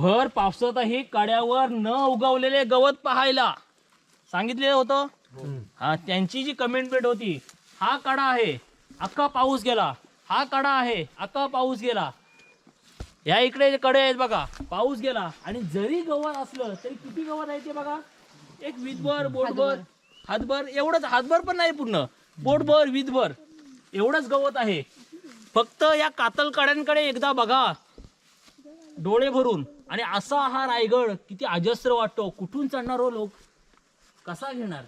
भर पावसातही कड्यावर न उगवलेले गवत पाहायला सांगितलेलं होतं. हा त्यांची जी कमेंटमेंट होती हा कडा आहे अख्खा पाऊस गेला. हा कडा आहे अख्खा पाऊस गेला. या इकडे जे कडे आहेत बघा पाऊस गेला. आणि जरी गवत असलं तरी किती गवत आहे ते बघा? एक वीजभर बोटभर हातभर एवढंच हातभर पण नाही पूर्ण. बोटभर वीजभर एवढंच गवत आहे. फक्त या कातल कड्यांकडे एकदा बघा. डोळे भरून. आणि असा हा रायगड किती अजस्र वाटतो. कुठून चढणार हो लोक? कसा घेणार?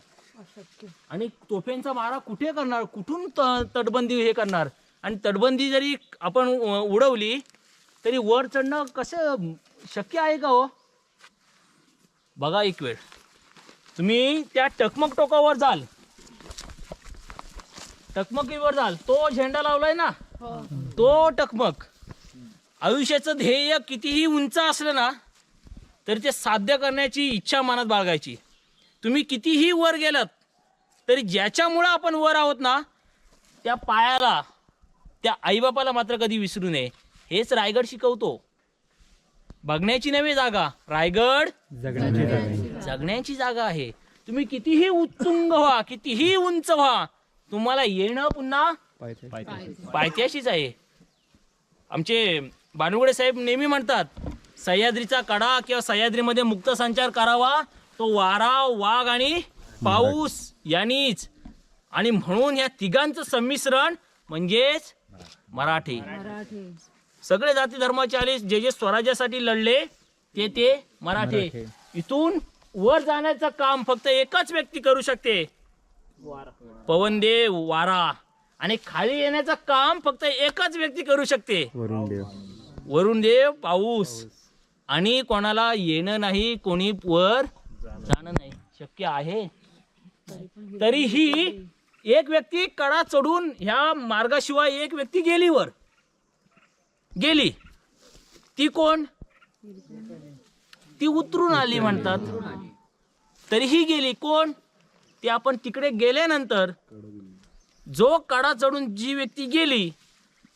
आणि तोफेंचा मारा कुठे करणार? कुठून तटबंदी हे करणार? आणि तटबंदी जरी आपण उडवली तरी वर चढणं कसं शक्य आहे का हो? बघा एक वेळ. तुम्ही त्या टकमक टोकावर जाल. टकमकीवर जाल. तो झेंडा लावलाय ना? तो टकमक. आयुष्याचं ध्येय कितीही उंच असलं ना तरी ते साध्य करण्याची इच्छा मनात बाळगायची. तुम्ही कितीही वर गेलात तरी ज्याच्यामुळं आपण वर आहोत ना त्या पायाला त्या आईबापाला मात्र कधी विसरू नये. हेच रायगड शिकवतो. बघण्याची नव्हे जागा रायगड जगण्याची जागा जगण्याची जागा आहे. तुम्ही कितीही उत्तुंग व्हा कितीही उंच व्हा तुम्हाला येणं पुन्हा पायथ्याशीच आहे. आमचे बानुगडे साहेब नेहमी म्हणतात सह्याद्रीचा कडा किंवा सह्याद्रीमध्ये मुक्त संचार करावा तो वारा वाघ आणि पाऊस यांनीच. आणि म्हणून या तिघांचं संमिश्रण म्हणजेच मराठी. सगळे जाती धर्माचे आले जे जे स्वराज्यासाठी लढले ते ते मराठे. इथून वर जाण्याचं काम फक्त एकच व्यक्ती करू शकते. पवनदेव वारा. आणि खाली येण्याचं काम फक्त एकच व्यक्ती करू शकते. वरुण वरुण देव पाऊस. आणि कोणाला येणं नाही कोणी वर जाणं नाही. शक्य आहे. तरीही एक व्यक्ती कडा चढून ह्या मार्गाशिवाय एक व्यक्ती गेली वर. गेली. ती कोण? ती उतरून आली म्हणतात. तरीही गेली. कोण? ती आपण तिकडे गेल्यानंतर जो कडा चढून जी व्यक्ती गेली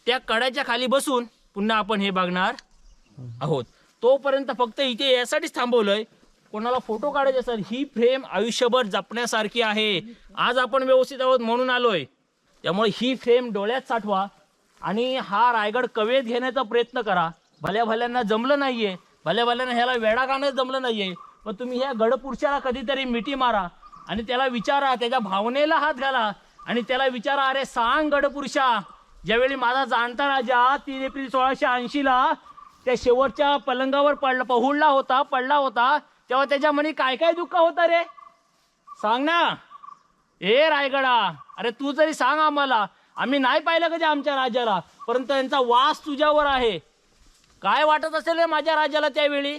त्या कड्याच्या खाली बसून पुन्हा आपण हे बघणार आहोत. तोपर्यंत फक्त इथे यासाठीच थांबवलंय. कोणाला फोटो काढायचे असेल ही फ्रेम आयुष्यभर जपण्यासारखी आहे. आज आपण व्यवस्थित आहोत म्हणून आलोय. त्यामुळे ही फ्रेम डोळ्यात साठवा आणि हा रायगड कवेत घेण्याचा प्रयत्न करा. भल्या भल्यांना जमलं नाहीये. भल्या भल्यांना ह्याला वेडा गाणं जमलं नाहीये. पण तुम्ही ह्या गडपुरुषाला कधीतरी मिठी मारा आणि त्याला विचारा त्याच्या भावनेला हात घाला आणि त्याला विचारा अरे सांग गडपुरुषा ज्यावेळी माझा जाणता राजा तीन एप्रिल सोळाशे ऐंशीला त्या शेवटच्या पलंगावर पडला पहुडला होता पडला होता तेव्हा त्याच्या मनी काय काय दुःख होतं रे? सांग ना. ए रायगडा अरे तू जरी सांग आम्हाला आम्ही नाही पाहिलं कधी आमच्या राजाला परंतु त्यांचा वास तुझ्यावर आहे. काय वाटत असेल रे माझ्या राजाला त्यावेळी?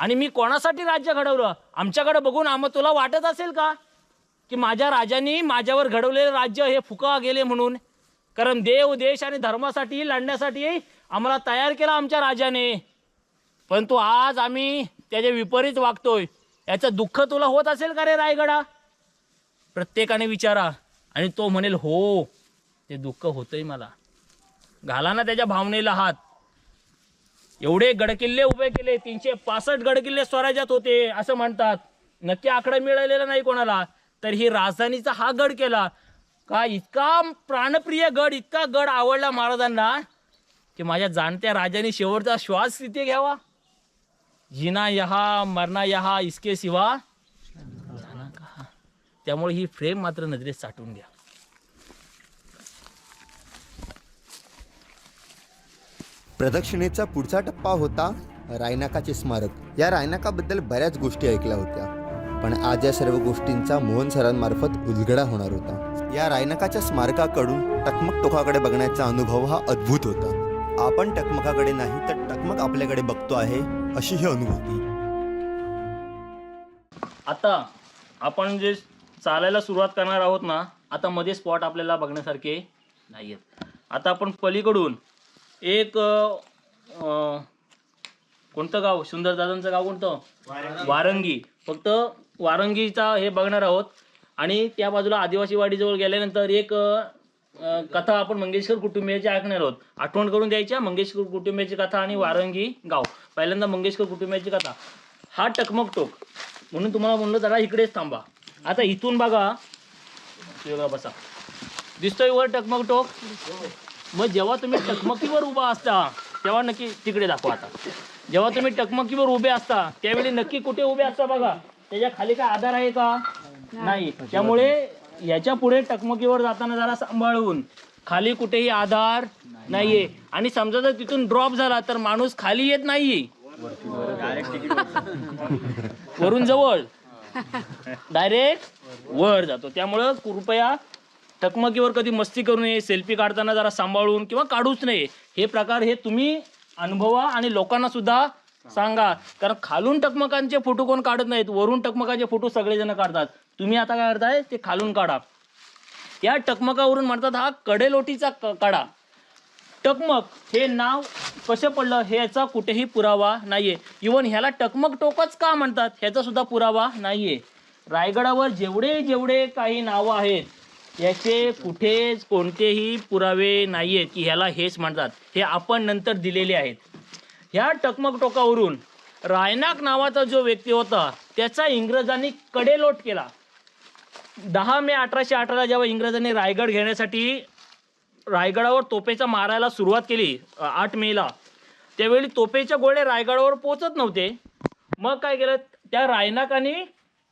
आणि मी कोणासाठी राज्य घडवलं? आमच्याकडे बघून आम्हा तुला वाटत असेल का? की माझ्या राजांनी माझ्यावर घडवलेलं राज्य हे फुका गेले म्हणून? कारण देव देश आणि धर्मासाठी लढण्यासाठी आम्हाला तयार केला आमच्या राजाने. परंतु आज आम्ही त्याच्या विपरीत वागतोय. याचं दुःख तुला होत असेल का रे रायगडा? प्रत्येकाने विचारा. आणि तो म्हणेल हो ते दुःख होतंय मला. घाला ना त्याच्या भावनेला हात. एवढे गडकिल्ले उभे केले तीनशे पासष्ट गडकिल्ले स्वराज्यात होते असं म्हणतात. नक्की आकडा मिळालेला नाही कोणाला. तर ही राजधानीचा हा गड केला. का इतका प्राणप्रिय गड इतका गड आवडला महाराजांना की माझ्या जाणत्या राजाने शेवटचा श्वास तिथे घ्यावा. जिना यहा मरना यहा इसके सिवा त्यामुळे ही फ्रेम मात्र नजरेत साठवून घ्या. प्रदक्षिणेचा पुढचा टप्पा होता रायनाकाचे स्मारक. या रायनाकाबद्दल बऱ्याच गोष्टी ऐकल्या होत्या. पण आज या सर्व गोष्टींचा मोहन सरांमार्फत उलगडा होणार होता. या रायनाकाच्या स्मारकाकडून टकमक टोकाकडे बघण्याचा अनुभव हा अद्भुत होता. आपण टकमकाकडे नाही तर टकमक आपल्याकडे बघतो आहे अशी ही अनुभूती. आता आपण जे चालायला सुरुवात करणार आहोत ना आता मध्ये स्पॉट आपल्याला बघण्यासारखे नाही आहेत आता आपण पलीकडून एक कोणतं गाव? सुंदर दादांचं गाव कोणतं? वारंगी. फक्त वारंगीचा हे बघणार आहोत. आणि त्या बाजूला आदिवासी वाडीजवळ गेल्यानंतर एक कथा आपण मंगेशकर कुटुंबियाची ऐकणार आहोत. आठवण करून द्यायच्या मंगेशकर कुटुंबियाची कथा आणि वारंगी गाव. पहिल्यांदा मंगेशकर कुटुंबियाची कथा. हा टकमक टोक. म्हणून तुम्हाला म्हणलं जरा इकडेच थांबा. आता इथून बघा. बघा बसा. दिसतोय वर टकमक टोक? मग जेव्हा तुम्ही टकमकीवर उभा असता तेव्हा नक्की तिकडे दाखवा आता. जेव्हा तुम्ही टकमकीवर उभे असता त्यावेळी नक्की कुठे उभे असता बघा. त्याच्याखाली काय आधार आहे का? नाही. त्यामुळे याच्यापुढे टकमकीवर जाताना जरा सांभाळून. खाली कुठेही आधार नाहीये. आणि समजा जर तिथून ड्रॉप झाला तर माणूस खाली येत नाही वरून जवळ. डायरेक्ट वर जातो. त्यामुळं कृपया टकमकीवर कधी मस्ती करू नये सेल्फी काढताना जरा सांभाळून किंवा काढूच नये. हे प्रकार हे तुम्ही अनुभवा आणि लोकांना सुद्धा सांगा. कारण खालून टकमकांचे फोटो कोण काढत नाहीत? वरून टकमकाचे फोटो सगळेजण काढतात. तुम्ही आता काय करताय? ते खालून काढा. या टकमकावरून म्हणतात हा कडेलोटीचा काढा. टकमक हे नाव कसं पडलं? हे याचा कुठेही पुरावा नाहीये. इवन ह्याला टकमक टोकच का म्हणतात? ह्याचा सुद्धा पुरावा नाहीये. रायगडावर जेवढे जेवढे काही नावं आहेत याचे कुठेच कोणतेही पुरावे नाहीयेत की ह्याला हेच म्हणतात. हे आपण नंतर दिलेले आहेत. ह्या टकमक टोकावरून रायनाक नावाचा जो व्यक्ती होता त्याचा इंग्रजांनी कडेलोट केला. दहा मे अठराशे अठराला जेव्हा इंग्रजांनी रायगड घेण्यासाठी रायगडावर तोफेचा मारायला सुरुवात केली आठ मेला त्यावेळी तोपेच्या गोळे रायगडावर पोचत नव्हते. मग काय केलं त्या रायनाकाने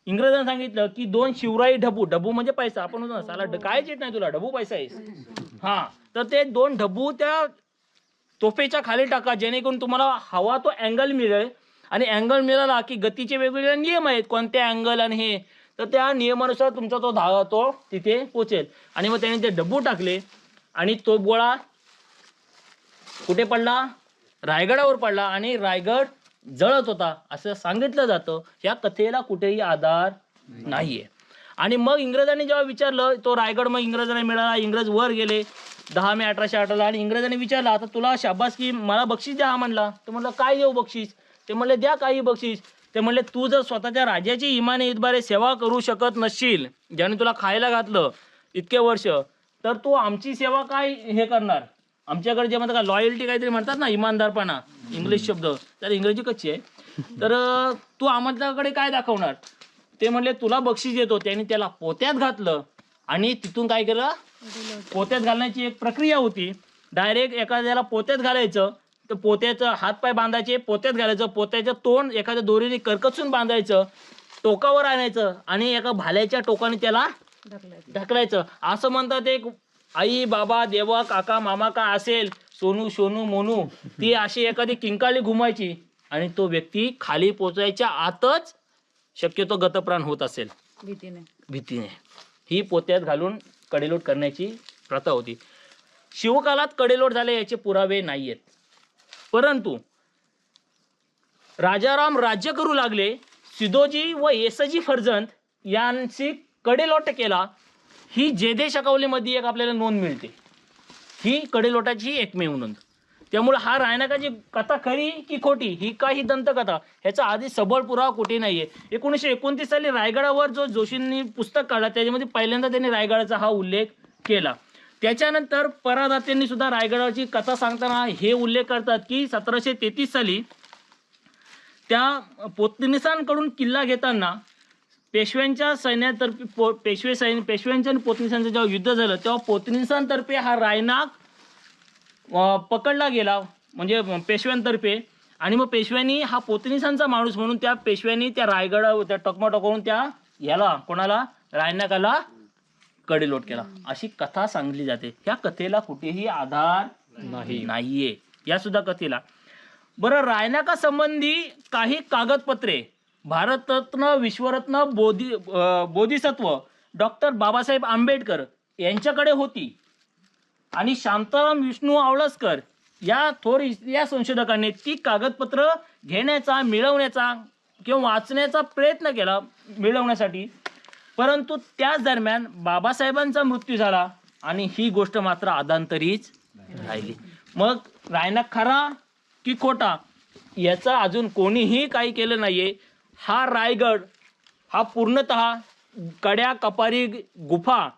इंग्रजांनी सांगितलं की दोन शिवराई ढबू ढबू म्हणजे पैसा आपण होतो ना साला ड- कायच येत नाही तुला ढबू पैसा आहेस. हा तर ते दोन ढबू त्या तोफेच्या खाली टाका जेणेकरून तुम्हाला हवा तो अँगल मिळेल. आणि अँगल मिळाला की गतीचे वेगवेगळे नियम आहेत. कोणते अँगल आणि हे. तर त्या नियमानुसार तुमचा तो धावा तो तिथे पोचेल. आणि मग त्याने ते डब्बू टाकले. आणि तो गोळा कुठे पडला? रायगडावर पडला आणि रायगड जळत होता असं सांगितलं जातं. या कथेला कुठेही आधार नाहीये. आणि मग इंग्रजांनी जेव्हा विचारलं तो रायगड मग इंग्रजांना मिळाला इंग्रज वर गेले. दहा मे अठराशे अठराला आणि इंग्रजांनी विचारलं आता तुला शाबास की मला बक्षीस द्या हा म्हणला. ते म्हणलं काय देऊ बक्षीस? ते म्हणले द्या काही बक्षीस. ते म्हणले तू जर स्वतःच्या राजाची इमाने इतबारे सेवा करू शकत नसशील ज्याने तुला खायला घातलं इतके वर्ष तर तू आमची सेवा काय हे करणार? आमच्याकडे जे म्हणतात का लॉयल्टी काहीतरी म्हणतात ना इमानदारपणा इंग्लिश शब्द तर इंग्रजी कच्ची आहे. तर तू आमच्याकडे काय दाखवणार? ते म्हणले तुला बक्षीस देतो. त्याने त्याला पोत्यात घातलं आणि तिथून काय केलं? पोत्यात घालण्याची एक प्रक्रिया होती. डायरेक्ट एखाद्याला पोत्यात घालायचं तर पोत्याचं हातपाय बांधायचे पोत्यात घालायचं पोत्याचं तोंड एखाद्या दोरीने करकसून बांधायचं टोकावर आणायचं आणि एका भाल्याच्या टोकाने त्याला ढकलायचं. असं म्हणतात एक आई बाबा देवा काका मामा का असेल सोनू सोनू मोनू ती अशी एखादी किंकाळी घुमायची आणि तो व्यक्ती खाली पोचायच्या आतच शक्यतो गतप्राण होत असेल. भीतीने. भीतीने. ही पोत्यात घालून कडेलोट करण्याची प्रथा होती. शिवकालात कडेलोट झाले याचे पुरावे नाही आहेत परंतु राजाराम राज्य करू लागले सिदोजी व येसजी फर्जंत यांची कडेलोट केला ही जेदे शकावलीमध्ये एक आपल्याला नोंद मिळते. ही कडेलोटाची एकमेव नोंद. त्यामुळे हा रायनाकाची कथा खरी की खोटी? ही काही दंतकथा. ह्याचा आधी सबळ पुरावा कुठे नाहीये. एकोणीसशे एकोणतीस साली रायगडावर जो जोशींनी पुस्तक काढला त्याच्यामध्ये पहिल्यांदा त्यांनी रायगडाचा हा उल्लेख केला. त्याच्यानंतर परादात्यांनी सुद्धा रायगडाची कथा सांगताना हे उल्लेख करतात की सतराशे तेहतीस साली त्या पोतनिसांकडून किल्ला घेताना पेशव्यांच्या सैन्यातर्फे पो पेशवे सैन्य पेशव्यांच्या आणि पोतनिसांचं जेव्हा युद्ध झालं तेव्हा पोतनिसांतर्फे हा रायनाक पकडला गेला म्हणजे पेशव्यांतर्फे. आणि मग पेशव्यांनी हा पोतनिसांचा माणूस म्हणून त्या पेशव्यांनी त्या रायगडा त्या टकमटकवरून त्या याला कोणाला? रायनाकाला कडेलोट केला. अशी कथा सांगली जाते. ह्या कथेला कुठेही आधार नाही. नाहीये. या सुद्धा कथेला. बरं रायनाका संबंधी काही कागदपत्रे भारतरत्न विश्वरत्न बोधी बोधिसत्व डॉक्टर बाबासाहेब आंबेडकर यांच्याकडे होती. आणि शांताराम विष्णू आवळसकर या थोर या संशोधकांनी ती कागदपत्र घेण्याचा मिळवण्याचा किंवा वाचण्याचा प्रयत्न केला मिळवण्यासाठी. परंतु त्याच दरम्यान बाबासाहेबांचा मृत्यू झाला आणि ही गोष्ट मात्र आदांतरीच राहिली. मग रायना खरा की खोटा याचा अजून कोणीही काही केलं नाहीये. हा रायगड हा पूर्णतः कड्या कपारी गुफा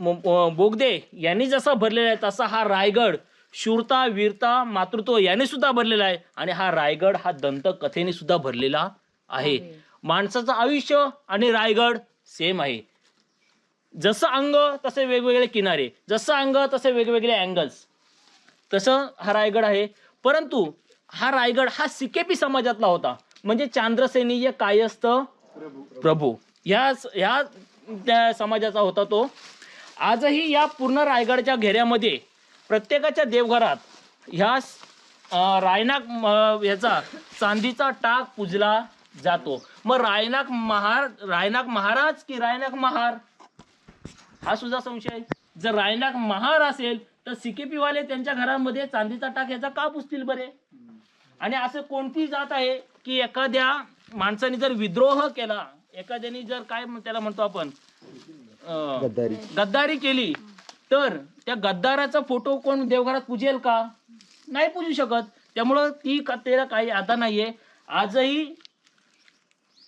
बोगदे यांनी जसा भरलेला आहे तसा हा रायगड शूरता वीरता मातृत्व याने सुद्धा भरलेला आहे. आणि हा रायगड हा दंतकथेने सुद्धा भरलेला आहे. माणसाचं आयुष्य आणि रायगड सेम आहे. जसं अंग तसे वेगवेगळे किनारे. जसं अंग तसे वेगवेगळे अँगल्स तसं हा रायगड आहे. परंतु हा रायगड हा सिकेपी समाजातला होता. म्हणजे चांद्रसेनीय कायस्थ प्रभू. ह्या ह्या त्या समाजाचा होता तो. आजही या पूर्ण रायगडच्या घेऱ्यामध्ये प्रत्येकाच्या देवघरात ह्या रायनाक याचा चांदीचा टाक पुजला जातो. मग रायनाक महार रायनाक महाराज की रायनाक महार? हा सुद्धा संशय. जर रायनाक महार असेल तर सिकेपीवाले त्यांच्या घरामध्ये चांदीचा टाक याचा का पुजतील बरे? आणि असं कोणती जात आहे की एखाद्या माणसाने जर विद्रोह केला एखाद्याने जर काय त्याला म्हणतो आपण अं, गद्दारी. गद्दारी केली. तर त्या गद्दाराचा फोटो कोण देवघरात पूजेल का? नाही पूजू शकत. त्यामुळं ती कथेला काही आता नाहीये. आजही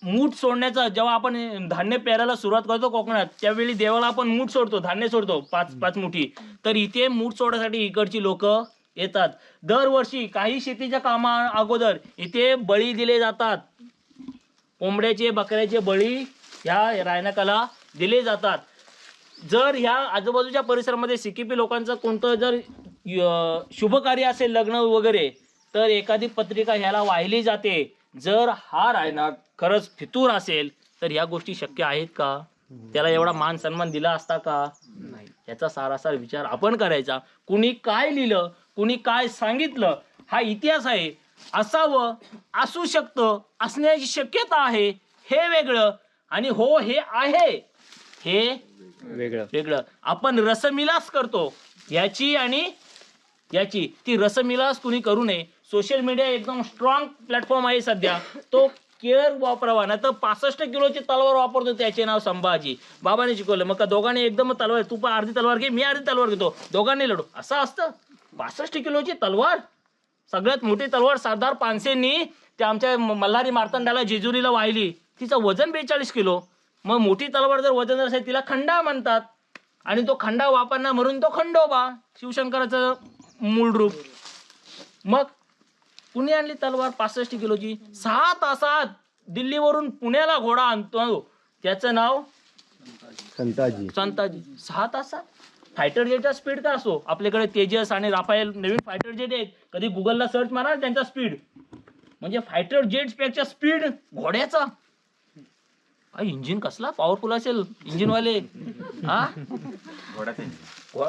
मूठ सोडण्याचा जेव्हा आपण धान्य पेरायला सुरुवात करतो कोकणात त्यावेळी देवाला आपण मूठ सोडतो धान्य सोडतो पाच पाच मुठी. तर इथे मूठ सोडण्यासाठी इकडची लोक येतात. दरवर्षी काही शेतीच्या कामा अगोदर इथे बळी दिले जातात. कोंबड्याचे बकऱ्याचे बळी ह्या रायनाकाला दिले जातात. जर ह्या आजूबाजूच्या परिसरामध्ये सिकिपी लोकांचं कोणतं जर शुभ कार्य असेल लग्न वगैरे तर एखादी पत्रिका ह्याला वाहिली जाते. जर हा रायनाक खरंच फितूर असेल तर ह्या गोष्टी शक्य आहेत का? त्याला एवढा मान सन्मान दिला असता का? नाही. याचा सारासार विचार आपण करायचा. कुणी काय लिहिलं कुणी काय सांगितलं हा इतिहास आहे. असावं असू शकतं असण्याची शक्यता आहे हे वेगळं. आणि हो हे आहे. हे वेगळं. वेगळं. आपण रसमिलास करतो. याची आणि याची. ती रसमिलास कुणी करू नये. सोशल मीडिया एकदम स्ट्रॉंग प्लॅटफॉर्म आहे सध्या. तो केअर वापरावा. नाही तर पासष्ट किलोची तलवार वापरतो त्याचे नाव संभाजी. बाबाने शिकवलं. मग का दोघांनी एकदम तलवार तू पण अर्धी तलवार घे मी अर्धी तलवार घेतो. दोघांनी लढू. असं असतं. पासष्ट किलोची तलवार. सगळ्यात मोठी तलवार सरदार पानसेंनी त्या आमच्या मल्हारी मार्तंडाला जेजुरीला वाहिली. तिचं वजन बेचाळीस किलो. मग मोठी तलवार जर वजन असेल तिला खंडा म्हणतात आणि तो खंडा वापरणार म्हणून तो खंडोबा शिवशंकराचं मूळ रूप. मग कुणी आणली तलवार? पासष्ट किलोची. सहा तासात दिल्लीवरून पुण्याला घोडा आणतो. त्याचं नाव? संताजी. संताजी. सहा तासात फायटर जेटचा स्पीड का असो? आपल्याकडे तेजस आणि राफायल नवीन फायटर जेट आहेत. कधी गुगलला सर्च मारा त्यांचा स्पीड. म्हणजे फायटर जेटपेक्षा स्पीड घोड्याचा. इंजिन कसला? पॉवरफुल असेल इंजिन वाले हा?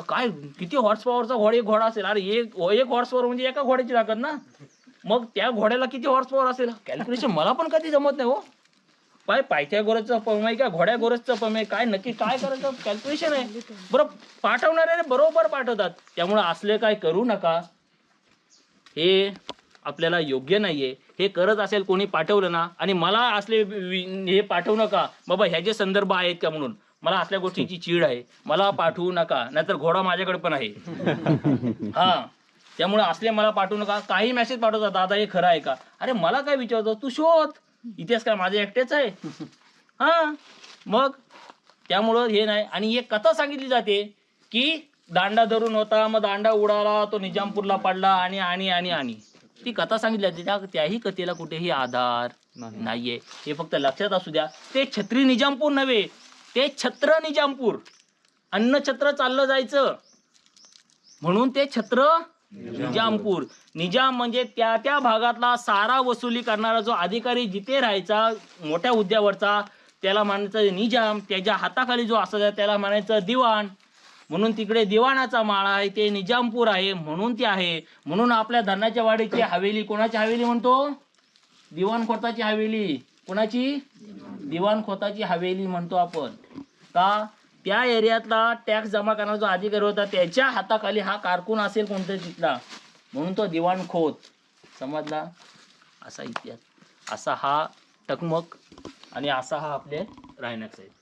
काय किती हॉर्स पॉवरचा घोडा एक घोडा असेल. अरे एक एक हॉर्स पॉवर म्हणजे एका घोड्याची लागत ना? मग त्या घोड्याला किती हॉर्स पॉवर असेल? कॅल्क्युलेशन मला पण कधी जमत नाही हो. पाय पायथ्या गोरजचा पम आहे का घोड्या गोरजचा पम आहे? काय नक्की काय करायचं? कॅल्क्युलेशन आहे. बरं पाठवणारे बरोबर पाठवतात. त्यामुळे असले काय करू नका. हे आपल्याला योग्य नाहीये. हे करत असेल कोणी पाठवलं ना आणि मला असले हे पाठवू नका. बाबा ह्याचे संदर्भ आहेत का म्हणून? मला असल्या गोष्टीची चीड आहे. मला पाठवू नका. नाहीतर घोडा माझ्याकडे पण आहे. हा. त्यामुळे असले मला पाठवू नका. काही मेसेज पाठवतात. दादा हे खरं आहे का? अरे मला काय विचारतो? तू शोध. इतिहास काय माझे एकटेच आहे? हा. मग? त्यामुळं हे नाही. आणि एक कथा सांगितली जाते की दांडा धरून होता. मग दांडा उडाला. तो निजामपूरला पडला. आणि आणि आणि आणि. ती कथा सांगितली जाते त्या त्याही कथेला कुठेही आधार नाहीये. हे फक्त लक्षात असू द्या. ते छत्री निजामपूर नव्हे ते छत्र निजामपूर. अन्न छत्र चाललं जायचं. म्हणून ते छत्र निजामपूर. निजाम म्हणजे त्या त्या भागातला सारा वसुली करणारा जो अधिकारी जिथे राहायचा मोठ्या हुद्द्यावरचा त्याला म्हणायचं निजाम त्याच्या हाताखाली जो असायचा त्याला म्हणायचं दिवाण. म्हणून तिकडे दिवाणाचा माळा आहे ते निजामपूर आहे म्हणून ते आहे. म्हणून आपल्या धनाच्या वाडीची हवेली कोणाची हवेली म्हणतो? दिवाण खोताची हवेली. कोणाची? दिवाण खोताची हवेली म्हणतो आपण. का? त्या एरियातला टॅक्स जमा करणारा जो अधिकारी होता त्याच्या हाताखाली हा कारकून असेल कोणत्या तिथला? म्हणून तो दिवाण खोत. समजला? असा इतिहास असा हा टकमक आणि असा हा आपले राहण्याचा आहे